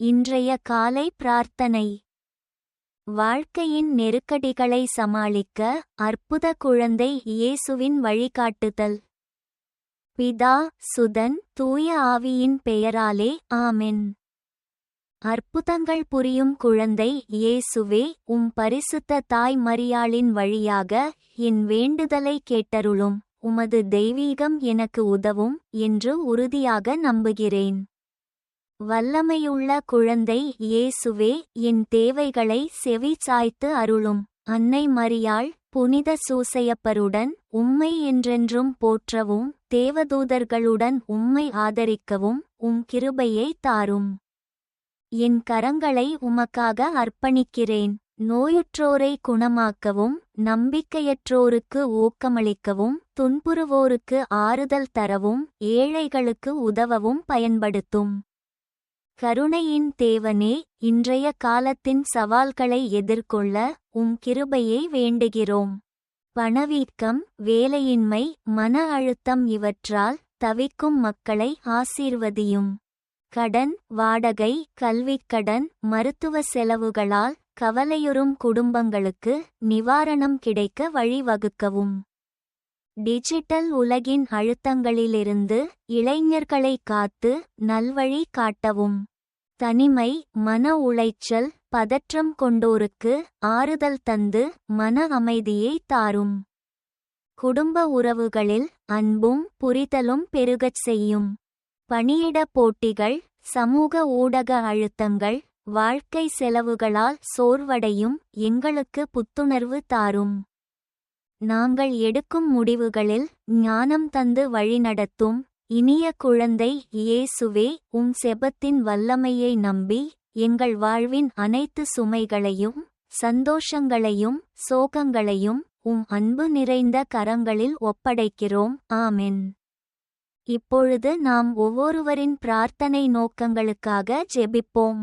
இன்றைய காலை பிரார்த்தனை. வாழ்க்கையின் நெருக்கடிகளை சமாளிக்க அற்புத குழந்தை இயேசுவின் வழிகாட்டுதல். பிதா சுதன் தூய ஆவியின் பெயராலே ஆமென். அற்புதங்கள் புரியும் குழந்தை இயேசுவே உம் பரிசுத்த தாய் மரியாளின் வழியாக என் வேண்டுதலை கேட்டருளும். உமது தெய்வீகம் எனக்கு உதவும் என்று உறுதியாக நம்புகிறேன். வல்லமையுள்ள குழந்தை இயேசுவே என் தேவைகளை செவி சாய்த்து அருளும். அன்னை மரியாள் புனித சூசையப்பருடன் உம்மை என்றென்றும் போற்றவும் தேவதூதர்களுடன் உம்மை ஆதரிக்கவும் உம் கிருபையை தாரும். என் கரங்களை உமக்காக அர்ப்பணிக்கிறேன். நோயுற்றோரை குணமாக்கவும் நம்பிக்கையற்றோருக்கு ஊக்கமளிக்கவும் துன்புறுவோருக்கு ஆறுதல் தரவும் ஏழைகளுக்கு உதவவும் பயன்படுத்தும். கருணையின் தேவனே இன்றைய காலத்தின் சவால்களை எதிர்கொள்ள உம் கிருபையை வேண்டுகிறோம். பணவீக்கம் வேலையின்மை மன அழுத்தம் இவற்றால் தவிக்கும் மக்களை ஆசீர்வதியும். கடன் வாடகை கல்விக்கடன் மருத்துவ செலவுகளால் கவலையுறும் குடும்பங்களுக்கு நிவாரணம் கிடைக்க வழிவகுக்கவும். டிஜிட்டல் உலகின் அழுத்தங்களிலிருந்து இளைஞர்களை காத்து நல்வழி காட்டவும். தனிமை மன உளைச்சல் பதற்றம் கொண்டோருக்கு ஆறுதல் தந்து மன அமைதியை தாரும். குடும்ப உறவுகளில் அன்பும் புரிதலும் பெருகச் செய்யும். பணியிட போட்டிகள் சமூக ஊடக அழுத்தங்கள் வாழ்க்கை செலவுகளால் சோர்வடையும் எங்களுக்கு புத்துணர்வு தாரும். நாங்கள் எடுக்கும் முடிவுகளில் ஞானம் தந்து வழிநடத்தும் இனிய குழந்தை இயேசுவே உம் செபத்தின் வல்லமையை நம்பி எங்கள் வாழ்வின் அனைத்து சுமைகளையும் சந்தோஷங்களையும் சோகங்களையும் உம் அன்பு நிறைந்த கரங்களில் ஒப்படைக்கிறோம். ஆமென். இப்பொழுது நாம் ஒவ்வொருவரின் பிரார்த்தனை நோக்கங்களுக்காக ஜெபிப்போம்.